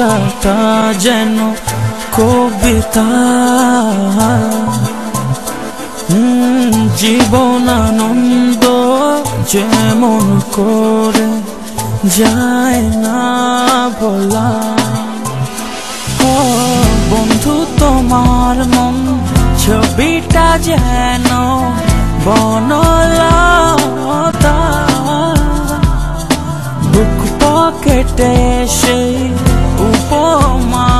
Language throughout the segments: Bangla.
ভাষাটা যেন কবিতা। হুম, জীবন আনন্দ যেমন করে যায় না বলা। ও বন্ধু তোমার মন ছবিটা যেন বনলতা। বুক পকেটে সেই উপমা।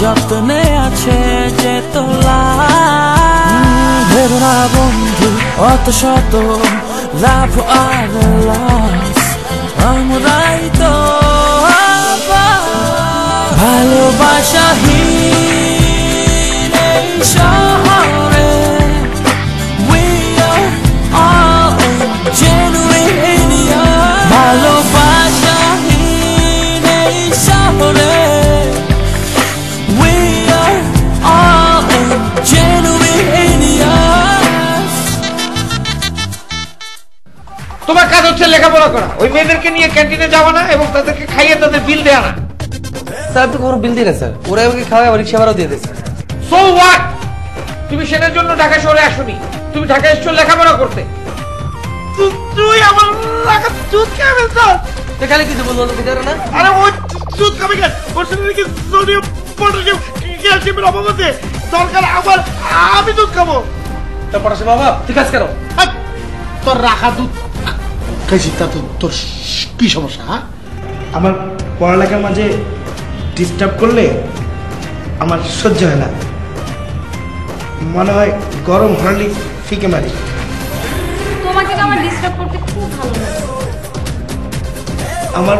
যত্নে আছে যে তোলা। ভেবো না বন্ধু, অত শত লাভ আর লস আমরাই তো ভালোবাসাহীন এই শহরে। ক্যান্টিনে যাওয়া না এবং তাদেরকে খাইয়ে তাদের বিল দেওয়া না। স্যার তো কোনো বিল দিই না স্যার। ওরা আমাকে খাওয়াই আবার রিক্সা ভাড়াও দিয়ে দেয় সো হোয়াট তুমি সেটার জন্য ঢাকা শহরে আসোনি। তুমি ঢাকা এসছো লেখাপড়া করতে। তুই আমার লাগা দুধ খেয়ে ফেলছস। তো খালি কিছু বলব না বুঝারে না? আরে ওই দুধ খাবে কেন ওর সাথে নাকি সোডিয়াম পটাশিয়াম ক্যালসিয়ামের অভাব আছে। দরকার আমার আমি দুধ খাব। তারপর আসে বাবা ঠিক আছে কেন তোর রাখা দুধ খাইছি তা তো তোর কি সমস্যা হ্যাঁ? আমার পড়ালেখার মাঝে ডিস্টার্ব করলে আমার সহ্য হয় না। মনে হয় গরম হরলি ফিকে মারি। তোমাকে তো আমার ডিস্টার্ব করতে খুব ভালো লাগে। আমার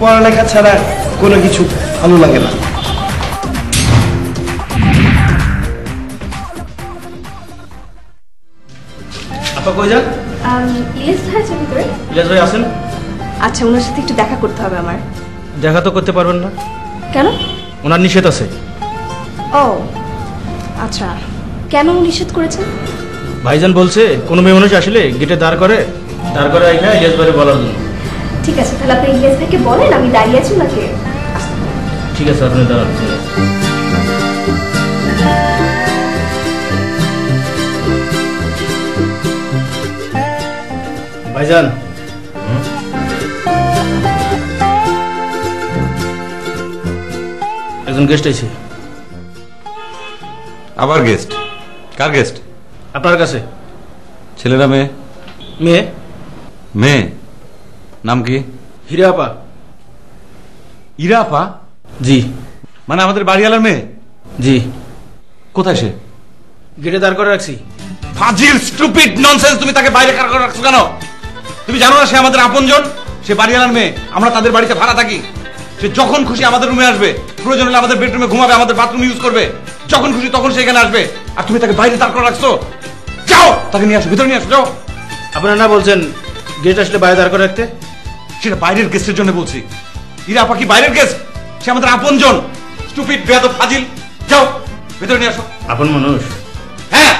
পড়ালেখা ছাড়া কোনো কিছু ভালো লাগে না। আপা কই যান? ইলিশ ভাই আছে ভিতরে? ভাই আসেন। আচ্ছা ওনার সাথে একটু দেখা করতে হবে আমার। দেখা তো করতে পারবেন না। কেন? ওনার নিষেধ আছে। ও আচ্ছা। কেন নিষেধ করেছেন? ভাইজান বলছে কোনো মেয়ে মানুষ আসলে গেটে দাঁড় করে দাঁড় করে এখানে ইলিয়াস ভাইয়ের বলার জন্য। ঠিক আছে তাহলে আপনি ইলিশ ভাইকে বলেন আমি দাঁড়িয়ে আছি ওনাকে। ঠিক আছে আপনি দাঁড়ান। ভাইজান। একজন গেস্ট আইছে। আবার গেস্ট কার গেস্ট আপনার কাছে। ছেলেরা মেয়ে? মেয়ে? মেয়ে? নাম কি? হিরে আপা ইরাপা জি। মানে আমাদের বাড়িওয়ালার মেয়ে? জি। কোথায় সে? গেটে দাঁড় করে রাখছি। ফাজিল স্টুপিড ননসেন্স তুমি তাকে বাইরে কার করে রাখছো কেন? তুমি জানো না সে আমাদের আপনজন? সে বাড়িওয়ালার মেয়ে। আমরা তাদের বাড়িতে ভাড়া থাকি। সে যখন খুশি আমাদের রুমে আসবে। প্রয়োজন হলে আমাদের বেডরুমে ঘুমাবে আমাদের বাথরুম ইউজ করবে। যখন খুশি তখন সে এখানে আসবে। আর তুমি তাকে বাইরে দাঁড় করে রাখছো? যাও! তাকে নিয়ে আসো ভিতরে নিয়ে আসো যাও! আপনারা না বলছেন গেট আসলে বাইরে দাঁড় করে রাখতে? সেটা বাইরের গেস্টের জন্য বলছি। ইরা আপা কি বাইরের গেস্ট সে আমাদের আপনজন। স্টুপিড বেয়াদব ফাজিল। যাও ভিতরে নিয়ে আসো। আপন মানুষ? হ্যাঁ!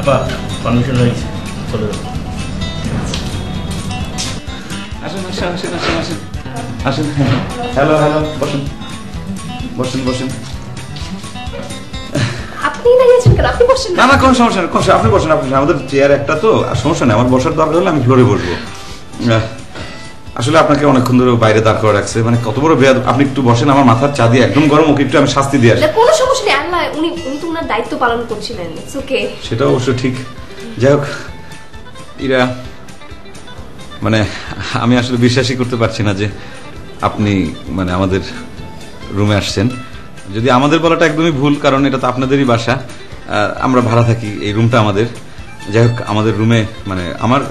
আপা পারমিশন গেছে চলে যাব আসেন আসেন আসেন আসেন আসেন। আসেন হ্যালো হ্যালো বসেন। বসেন বসেন। আপনি বসেন না। না কোনো সমস্যা নেই আপনি বসেন আপনি আমাদের চেয়ার একটা তো আর সমস্যা নেই। আমার বসার দরকার হলে আমি ফ্লোরে বসবো। আসলে আপনাকে অনেকক্ষণ ধরে বাইরে দাঁড় করে রাখছে। মানে কত বড় বেয়াদ আপনি একটু বসেন আমার মাথার চা দিয়ে একদম গরম ওকে একটু আমি শাস্তি দিয়ে আসি। কোনো সমস্যা নেই। আল্লাহ উনি উনি তো ওনার দায়িত্ব পালন করছিলেন। ওকে সেটা অবশ্য ঠিক। যাই হোক ইরা মানে আমি আসলে বিশ্বাসই করতে পারছি না যে আপনি মানে আমাদের রুমে আসছেন। যদি আমাদের বলাটা একদমই ভুল কারণ এটা তো আপনাদেরই বাসা আমরা ভাড়া থাকি এই রুমটা আমাদের। যাই হোক আমাদের রুমে মানে আমার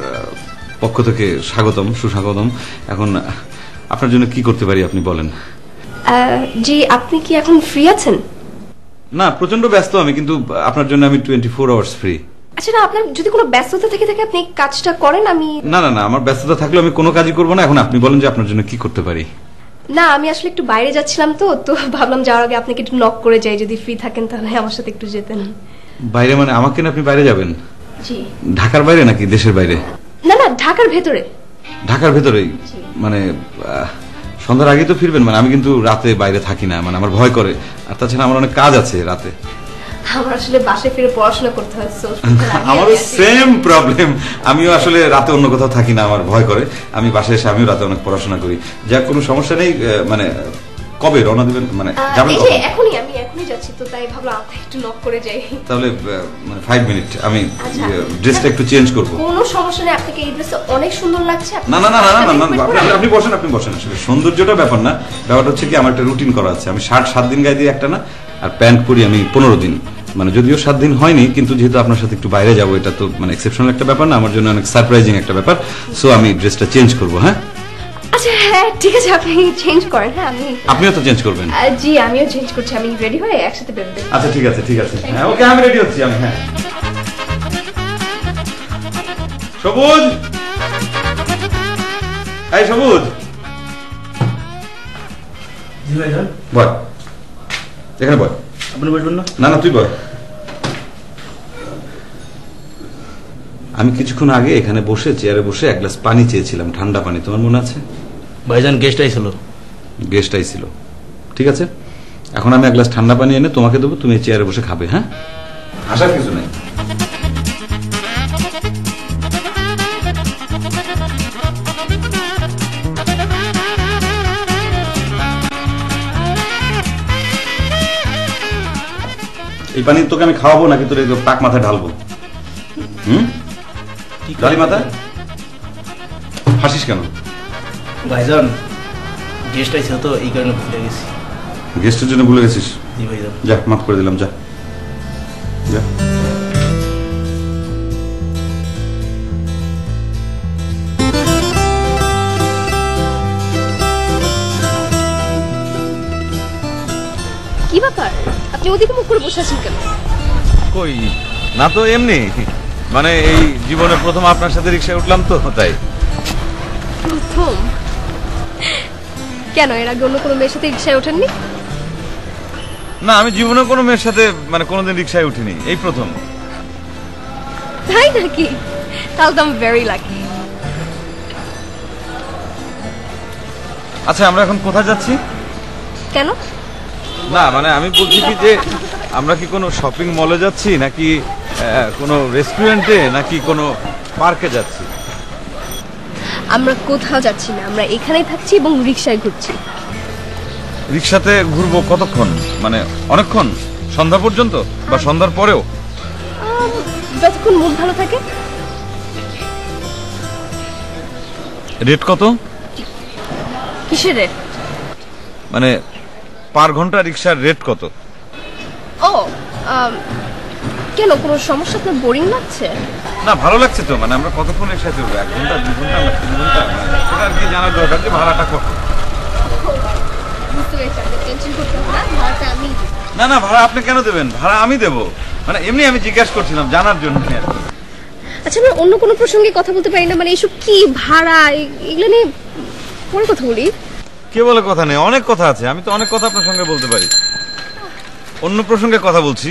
পক্ষ থেকে স্বাগতম সুস্বাগতম। এখন আপনার জন্য কি করতে পারি আপনি বলেন। জি আপনি কি এখন ফ্রি আছেন? না প্রচণ্ড ব্যস্ত আমি কিন্তু আপনার জন্য আমি টোয়েন্টি ফোর আওয়ার্স ফ্রি আচ্ছা না আপনার যদি কোনো ব্যস্ততা থেকে থাকে আপনি কাজটা করেন আমি না না না আমার ব্যস্ততা থাকলেও আমি কোনো কাজই করব না। এখন আপনি বলেন যে আপনার জন্য কি করতে পারি। না আমি আসলে একটু বাইরে যাচ্ছিলাম তো তো ভাবলাম যাওয়ার আগে আপনাকে একটু নক করে যাই যদি ফ্রি থাকেন তাহলে আমার সাথে একটু যেতেন। বাইরে মানে আমাকে না আপনি বাইরে যাবেন? জি। ঢাকার বাইরে নাকি দেশের বাইরে? না না ঢাকার ভেতরে। ঢাকার ভেতরেই? মানে সন্ধ্যার আগে তো ফিরবেন। মানে আমি কিন্তু রাতে বাইরে থাকি না মানে আমার ভয় করে। আর তাছাড়া আমার অনেক কাজ আছে রাতে। আমার আসলে বাসায় ফিরে পড়াশোনা করতে হয় আমারও সেম প্রবলেম আমিও আসলে রাতে অন্য কোথাও থাকি না আমার ভয় করে। আমি বাসায় এসে আমিও রাতে অনেক পড়াশোনা করি। যা কোনো সমস্যা নেই মানে কবে রওনা দিবেন? মানে যাবেন কখন? এখনই আমি এখনই যাচ্ছি তো তাই ভাবলাম একটু নক করে যাই। তাহলে মানে ফাইভ মিনিট আমি আচ্ছা। ড্রেসটা একটু চেঞ্জ করব। কোনো সমস্যা নেই আপনাকে এই ড্রেসে অনেক সুন্দর লাগছে না না না না না, না আপনি- বসেন আপনি বসেন। আসলে সৌন্দর্যটা ব্যাপার না। ব্যাপারটা হচ্ছে কি আমার একটা রুটিন করা আছে। আমি ষাট সাত দিন গায়ে দিই একটা না আর প্যান্ট পরি আমি পনেরো দিন। মানে যদিও সাত দিন হয়নি কিন্তু যেহেতু আপনার সাথে একটু বাইরে যাব এটা তো মানে এক্সেপশনাল একটা ব্যাপার না আমার জন্য অনেক সারপ্রাইজিং একটা ব্যাপার। সো আমি ড্রেসটা চেঞ্জ করব হ্যাঁ? আচ্ছা হ্যাঁ ঠিক আছে আপনি চেঞ্জ করেন হ্যাঁ আমি আপনিও তো চেঞ্জ করবেন? জি আমিও চেঞ্জ করছি আমি রেডি হয়ে একসাথে বেরোতে আচ্ছা ঠিক আছে ঠিক আছে। হ্যাঁ ওকে আমি রেডি হচ্ছি আমি হ্যাঁ। সবুজ! এই সবুজ! জি ভাইজান। বয় এখানে বয়। আপনি বসবেন না? না না তুই বয়। আমি কিছুক্ষণ আগে এখানে বসে চেয়ারে বসে এক গ্লাস পানি চেয়েছিলাম ঠান্ডা পানি। তোমার মনে আছে? ভাইজান গেস্ট আইছিল গেস্ট আইছিল ঠিক আছে? এখন আমি এক গ্লাস ঠান্ডা পানি এনে তোমাকে দেবো তুমি চেয়ারে বসে খাবে হ্যাঁ? আসার কিছু নেই। এই পানি তোকে আমি খাওয়াবো নাকি তোর পাক মাথায় ঢালবো? হুম? ডালি মাথা হাসিস কেন? ভাইজান গেস্ট আইছিল তো এই কারণে ভুলে গেছি। গেস্টের জন্য ভুলে গেছিস? জি ভাইজান। যা মাফ করে দিলাম যা। আপনি ওদিকে মুখ করে বসে আছেন কেন? কই? না তো এমনি। মানে এই জীবনে প্রথম আপনার সাথে রিক্সায় উঠলাম তো তাই। প্রথম? কেন এর আগে অন্য কোনো মেয়ের সাথে রিক্সায় ওঠেননি? না আমি জীবনে কোনো মেয়ের সাথে মানে কোনোদিন রিক্সায় উঠিনি এই প্রথম। তাই নাকি? তাহলে তো আমি ভেরি লাকি আচ্ছা আমরা এখন কোথায় যাচ্ছি? কেন? না মানে আমি বলছি কি যে আমরা কি কোনো শপিং মলে যাচ্ছি নাকি কোনো রেস্টুরেন্টে নাকি কোনো পার্কে যাচ্ছি? আমরা কোথাও যাচ্ছি না আমরা এখানেই থাকছি এবং রিক্সায় ঘুরছি। রিক্সাতে ঘুরবো কতক্ষণ? মানে অনেকক্ষণ? সন্ধ্যা পর্যন্ত? বা সন্ধ্যার পরেও? যতক্ষণ মন ভালো থাকে। রেট কত? কিসের রেট মানে পার ঘণ্টা রিক্সার রেট কত? ও কেন কোনো সমস্যা আপনার বোরিং লাগছে? না ভালো লাগছে তো মানে আমরা কতক্ষণ রিক্সায় চলবো এক ঘণ্টা দু ঘণ্টা না তিন ঘণ্টা? সেটা আর কি জানার দরকার যে ভাড়াটা কত? না না না ভাড়া আপনি কেন দেবেন? ভাড়া আমি দেবো। মানে এমনি আমি জিজ্ঞাসা করছিলাম জানার জন্য আর কি। আচ্ছা আমরা অন্য কোনো প্রসঙ্গে কথা বলতে পারি না মানে এইসব কি ভাড়া এগুলো নিয়ে পরে কথা বলি। কে বলে কথা নেই? অনেক কথা আছে। আমি তো অনেক কথা আপনার সঙ্গে বলতে পারি। অন্য প্রসঙ্গে কথা বলছি।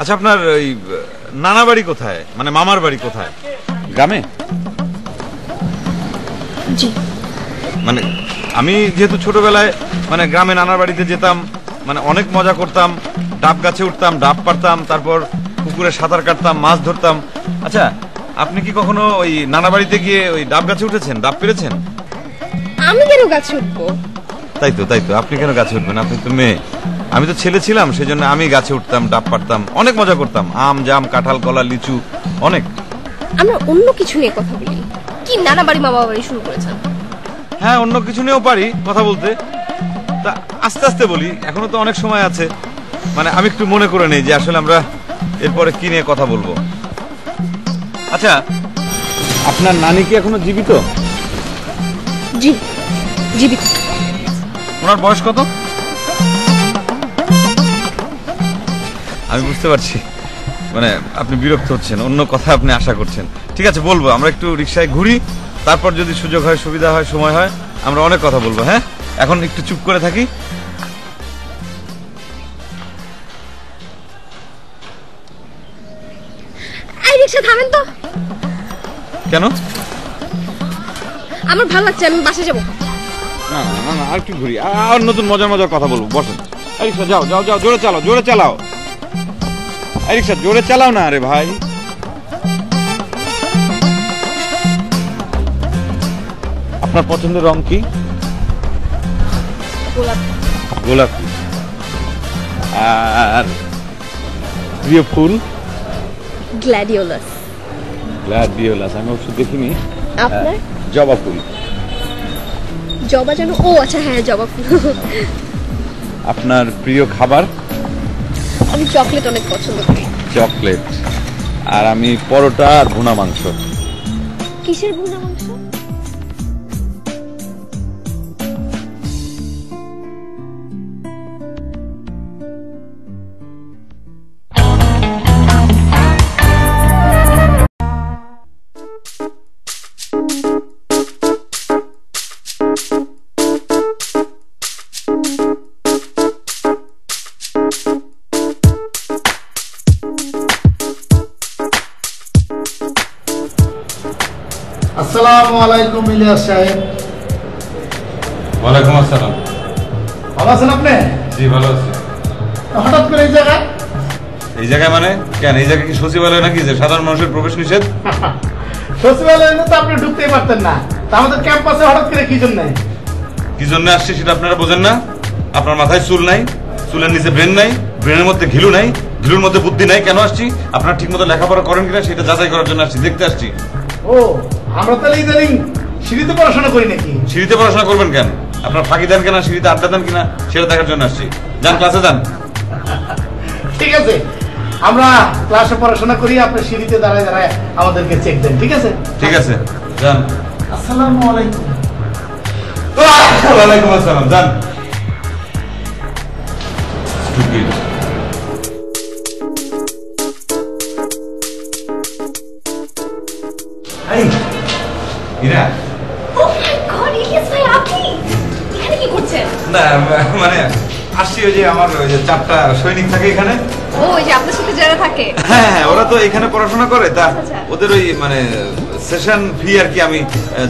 আচ্ছা আপনার ওই নানা বাড়ি কোথায়? মানে মামার বাড়ি কোথায়? গ্রামে? জি। মানে আমি যেহেতু ছোটবেলায় মানে গ্রামে নানার বাড়িতে যেতাম মানে অনেক মজা করতাম ডাব গাছে উঠতাম ডাব পারতাম তারপর পুকুরে সাঁতার কাটতাম মাছ ধরতাম। আচ্ছা আপনি কি কখনো ওই নানা বাড়িতে গিয়ে ওই ডাব গাছে উঠেছেন? ডাব পেরেছেন? আমি কেন গাছে উঠবো? তাই তো তাই তো আপনি কেন গাছে উঠবেন? আপনি তো মেয়ে। আমি তো ছেলে ছিলাম সেই জন্য আমি গাছে উঠতাম ডাব পারতাম অনেক মজা করতাম। আম জাম কাঁঠাল কলা লিচু অনেক। আমরা অন্য কিছু নিয়ে কথা বলি। কি নানা বাড়ি মামা বাড়ি শুরু করেছেন? হ্যাঁ অন্য কিছু নিয়েও পারি কথা বলতে। তা আস্তে আস্তে বলি এখনও তো অনেক সময় আছে। মানে আমি একটু মনে করে নেই যে আসলে আমরা এরপরে কি নিয়ে কথা বলব। আচ্ছা আপনার নানি কি এখনও জীবিত? জি। জীবিত ওনার বয়স কত? আমি বুঝতে পারছি। মানে আপনি বিরক্ত হচ্ছেন অন্য কথা আপনি আশা করছেন। ঠিক আছে বলব আমরা একটু রিক্সায় ঘুরি তারপর যদি সুযোগ হয় সুবিধা হয় সময় হয় আমরা অনেক কথা বলব হ্যাঁ? এখন একটু চুপ করে থাকি। রিক্সা থামেন তো। কেন? আমার ভালো লাগছে আমি বাসে যাব। না না না আর একটু ঘুরি। আর নতুন মজার মজার কথা বলব বসেন। রিক্সা যাও যাও যাও জোরে চালাও জোরে চালাও। রিক্সা জোরে চালাও না আরে ভাই। আপনার পছন্দের রং কি? গোলাপ। আর প্রিয় ফুল? গ্ল্যাডিওলাস। গ্লাডিওলাস আমি অবশ্য দেখিনি। আপনার? জবা ফুল। জবা যেন ও আচ্ছা হ্যাঁ জবা ফুল। আপনার প্রিয় খাবার? আমি চকলেট অনেক পছন্দ করি। চকলেট। আর আমি পরোটা আর ভুনা মাংস। কিসের ভুনা মাংস? আসসালামু আলাইকুম ইলিয়াস সাহেব। ওয়ালাইকুম আসসালাম। ভালো আছেন আপনি? জি ভালো আছি। হঠাৎ করে এই জায়গায়? এই জায়গায় মানে? কেন? এই জায়গায় কি সচিবালয় নাকি যে সাধারণ মানুষের প্রবেশ নিষেধ? সচিবালয়ে তো আপনি ঢুকতেই পারতেন না। তা আমাদের ক্যাম্পাসে হঠাৎ করে কি জন্য? কি জন্য আসছে সেটা আপনারা বোঝেন না। আপনার মাথায় চুল নাই চুলের নিচে ব্রেন নাই ব্রেনের মধ্যে ঘিলু নাই ঘিলুর মধ্যে বুদ্ধি নাই। কেন আসছি? আপনারা ঠিক মতো লেখাপড়া করেন কিনা সেটা যাচাই করার জন্য আসছি দেখতে আসছি। ও আমরা তাহলে ইদানিং সিঁড়িতে পড়াশোনা করি নাকি? সিঁড়িতে পড়াশোনা করবেন কেন? আপনার ফাঁকি দেন কিনা সিঁড়িতে আড্ডা দেন কিনা সেটা দেখার জন্য আসছি। যান ক্লাসে যান। ঠিক আছে। আমরা ক্লাসে পড়াশোনা করি আপনি সিঁড়িতে দাঁড়ায় দাঁড়ায় আমাদেরকে চেক দেন ঠিক আছে? ঠিক আছে। যান। আসসালামু আলাইকুম। ওয়ালাইকুম আসসালাম যান। Stupid. Ira oh my god Ilias ভাই আপনি? এখানে কি করছেন? না মানে আসছি ওই যে আমার ওই যে চারটা সৈনিক থাকে এখানে। ও ওই যে আপনার সাথে যারা থাকে। হ্যাঁ হ্যাঁ, ওরা তো এখানে পড়াশোনা করে তা আচ্ছা। ওদের ওই মানে সেশন ফি আর কি আমি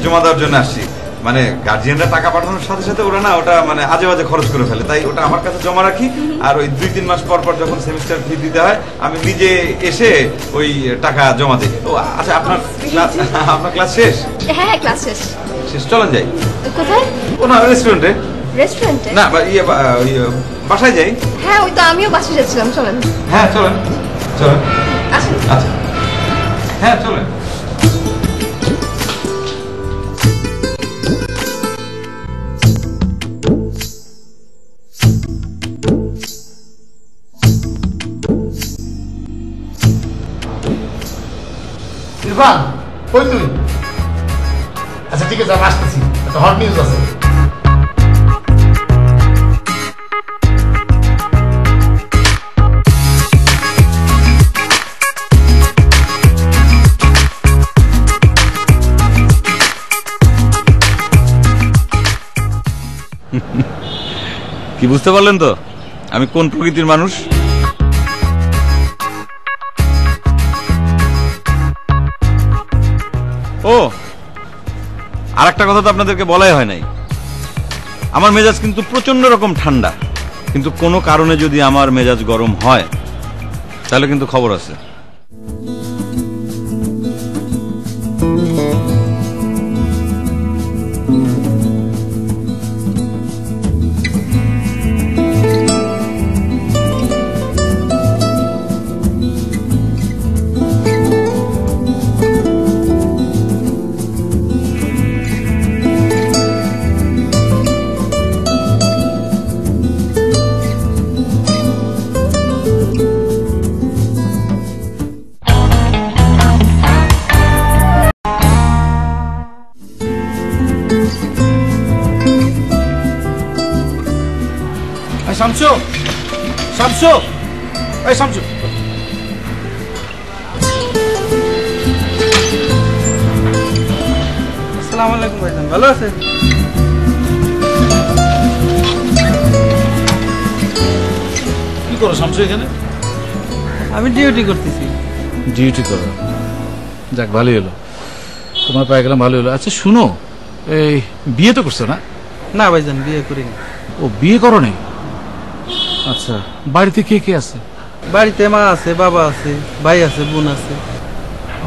জমা দেওয়ার জন্য আসছি। মানে গার্জিয়ানরা টাকা পাঠানোর সাথে সাথে ওরা না ওটা মানে আজে বাজে খরচ করে ফেলে। তাই ওটা আমার কাছে জমা রাখি আর ওই দুই তিন মাস পর পর যখন সেমিস্টার ফি দিতে হয় আমি নিজে এসে ওই টাকা জমা দিই। ও আচ্ছা আপনার ক্লাস আপনার ক্লাস শেষ? হ্যাঁ হ্যাঁ ক্লাস শেষ। শেষ চলেন যাই। কোথায়? ও না রেস্টুরেন্টে রেস্টুরেন্টে না বা- ইয়ে বাসায় যাই। হ্যাঁ ওই তো আমিও বাসে যাচ্ছিলাম চলেন। হ্যাঁ চলেন চলেন। আসেন। আচ্ছা। হ্যাঁ চলেন। ইরফান কই তুই? আচ্ছা ঠিক আছে, আমি আসতেছি। একটা হট নিউজ আছে। কি বুঝতে পারলেন তো? আমি কোন প্রকৃতির মানুষ? ও আর একটা কথা তো আপনাদেরকে বলাই হয় নাই। আমার মেজাজ কিন্তু প্রচণ্ড রকম ঠান্ডা। কিন্তু কোনো কারণে যদি আমার মেজাজ গরম হয়, তাহলে কিন্তু খবর আছে। শামসু এই শামসু। আসসালামু আলাইকুম ভাইজান ভালো আছে কি করো শামসু এখানে? আমি ডিউটি করতেছি। ডিউটি করো। যাক ভালোই হলো। তোমার পায়ে গেলাম ভালোই হলো। আচ্ছা শুনো এই বিয়ে তো করছ না? না ভাইজান বিয়ে করিনি। ও বিয়ে করো নি আচ্ছা বাড়িতে কে কে আছে? বাড়িতে মা আছে বাবা আছে ভাই আছে বোন আছে।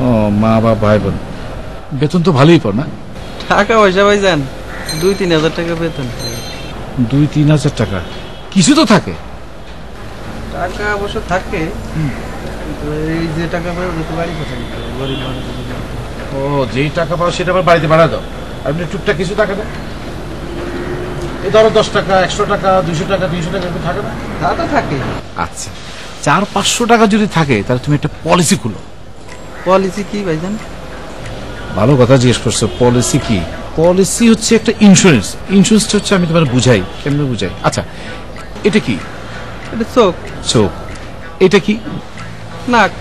ও মা বাবা ভাই বোন। বেতন তো ভালোই পাও না? টাকা পয়সা ভাইজান দুই তিন হাজার টাকা বেতন। দুই তিন হাজার টাকা। কিছু তো থাকে। টাকা অবশ্য থাকে এই যে টাকা তো বাড়ি কোথায় গরিব মানুষ ও যেই টাকা পাও সেটা আবার বাড়িতে বাড়া দাও। এমনি টুকটাক কিছু টাকা দেয় এই ধরো দশ টাকা একশো টাকা দুশো টাকা তিনশো টাকা এরকম থাকে না? তা তো থাকে আচ্ছা চার পাঁচশো টাকা যদি থাকে তাহলে তুমি একটা পলিসি খুলো। পলিসি কি ভাইজান? ভালো কথা জিজ্ঞেস করছ পলিসি কি? পলিসি হচ্ছে একটা ইন্স্যুরেন্স ইন্স্যুরেন্সটা হচ্ছে আমি তোমার বুঝাই কেমনে বুঝাই? আচ্ছা এটা কি? এটা চোখ। চোখ। এটা কি? নাক।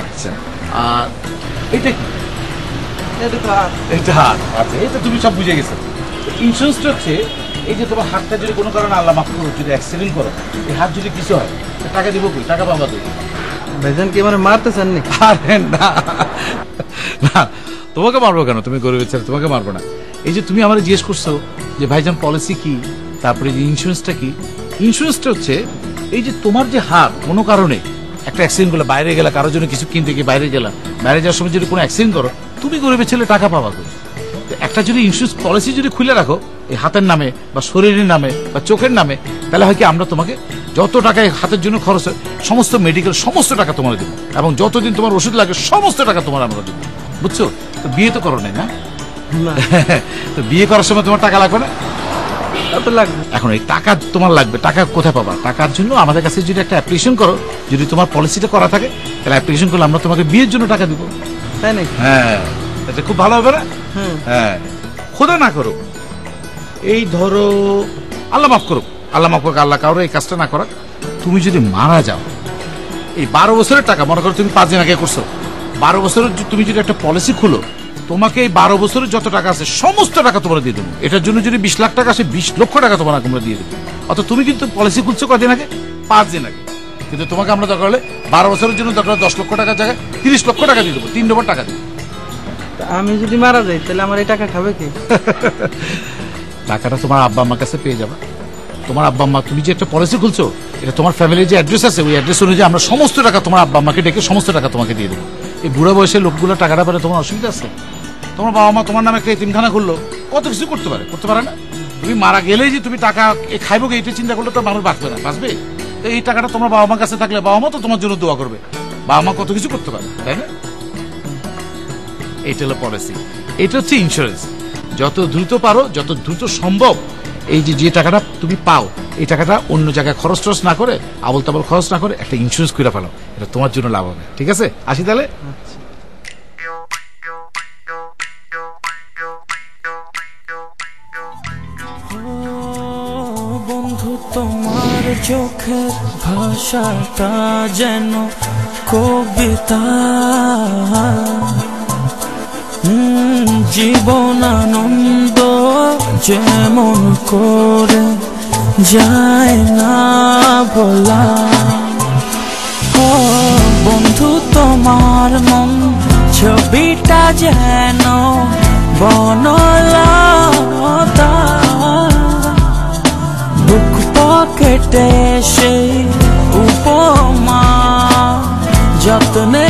আচ্ছা আর এটা কি? এটা হাত। এটা হাত। আচ্ছা এটা তুমি সব বুঝে গেছো। ইন্স্যুরেন্সটা হচ্ছে এই যে তোমার হাতটা যদি কোনো কারণে আল্লাহ মাফ করো যদি অ্যাক্সিডেন্ট করো এই হাত যদি কিছু হয় টাকা দিব কই? টাকা পাবা তুই ভাইজান কি মানে মারতে চান নাকি? আরে না। না তোমাকে মারবো কেন? তুমি গরিবের ছেলে তোমাকে মারবো না। এই যে তুমি আমার জিজ্ঞেস করছ যে ভাইজান পলিসি কি তারপরে যে ইন্স্যুরেন্সটা কি ইন্স্যুরেন্সটা হচ্ছে এই যে তোমার যে হাত কোনো কারণে একটা অ্যাক্সিডেন্ট করলে বাইরে গেলে কারোর জন্য কিছু কিনতে গিয়ে বাইরে গেলাম বাইরে যাওয়ার সময় যদি কোনো অ্যাক্সিডেন্ট করো তুমি গরিবের ছেলে টাকা পাবা একটা যদি ইন্স্যুরেন্স পলিসি যদি খুলে রাখো এই হাতের নামে বা শরীরের নামে বা চোখের নামে তাহলে হয় কি আমরা তোমাকে যত টাকা হাতের জন্য খরচ হয় সমস্ত মেডিকেল সমস্ত টাকা তোমার দেবো। এবং যতদিন তোমার ওষুধ লাগে সমস্ত টাকা তোমার আমরা দেবো। বুঝছ? তো বিয়ে তো করো নাই না। তো বিয়ে করার সময় তোমার টাকা লাগবে না? লাগবে। এখন এই টাকা তোমার লাগবে টাকা কোথায় পাবা? টাকার জন্য আমাদের কাছে যদি একটা অ্যাপ্লিকেশন করো যদি তোমার পলিসিটা করা থাকে তাহলে অ্যাপ্লিকেশন করলে আমরা তোমাকে বিয়ের জন্য টাকা দিব। তাই নাকি? হ্যাঁ। এটা খুব ভালো হবে না? হ্যাঁ। খোদা না করো এই ধরো আল্লাহ মাফ করুক আল্লাহ মাফ করুক আল্লাহ কারও এই কাজটা না করাক। তুমি যদি মারা যাও এই বারো বছরের টাকা মনে করো তুমি পাঁচ দিন আগে করছ বারো বছরের তুমি যদি একটা পলিসি খুলো তোমাকে এই বারো বছরের যত টাকা আছে সমস্ত টাকা তোমরা দিয়ে দেবো। এটার জন্য যদি বিশ লাখ টাকা আসে বিশ লক্ষ টাকা তোমার আমরা দিয়ে দেবো। অত তুমি কিন্তু পলিসি খুলছো কদিন আগে? পাঁচ দিন আগে। কিন্তু তোমাকে আমরা দরকার হলে বারো বছরের জন্য দরকার দশ লক্ষ টাকার জায়গায় তিরিশ লক্ষ টাকা দিয়ে দেবো তিন নম্বর টাকা দিবো তা আমি যদি মারা যাই তাহলে আমার এই টাকা খাবে কি? টাকাটা তোমার আব্বা আম্মার কাছে পেয়ে যাবে। তোমার আব্বা আম্মা, তুমি যে একটা পলিসি খুলছো, এটা তোমার ফ্যামিলির যে অ্যাড্রেস আছে, ওই অ্যাড্রেস অনুযায়ী আমরা সমস্ত টাকা তোমার আব্বা আম্মাকে ডেকে সমস্ত টাকা তোমাকে দিয়ে দেবো। এই বুড়ো বয়সের লোকগুলো টাকাটা পেলে তোমার অসুবিধা আছে? তোমার বাবা মা তোমার নামে একটা তিনখানা খুললো, কত কিছু করতে পারে? করতে পারে না? তুমি মারা গেলেই যে তুমি টাকা এ খাইবো এইটা চিন্তা করলে তো মানুষ বাঁচবে না, বাঁচবে? তো এই টাকাটা তোমার বাবা মার কাছে থাকলে বাবা মা তো তোমার জন্য দোয়া করবে। বাবা মা কত কিছু করতে পারে, তাই না? এইটা হলো পলিসি এটা হচ্ছে ইন্স্যুরেন্স যত দ্রুত পারো, যত দ্রুত সম্ভব এই যে যে টাকাটা তুমি পাও, এই টাকাটা অন্য জায়গায় খরচ টরচ না করে আবল তাবল খরচ না করে একটা ইন্স্যুরেন্স করে ফেলো। এটা তোমার জন্য লাভ হবে। ঠিক আছে? আসি তাহলে? বন্ধু, তোমার চোখের ভাষাটা যেন কবিতা। জীবন আনন্দ যেমন করে যায় না বলা। ও বন্ধু, তোমার মন ছবিটা যেন বনলতা। বুক পকেটে সেই উপমা, যত্নে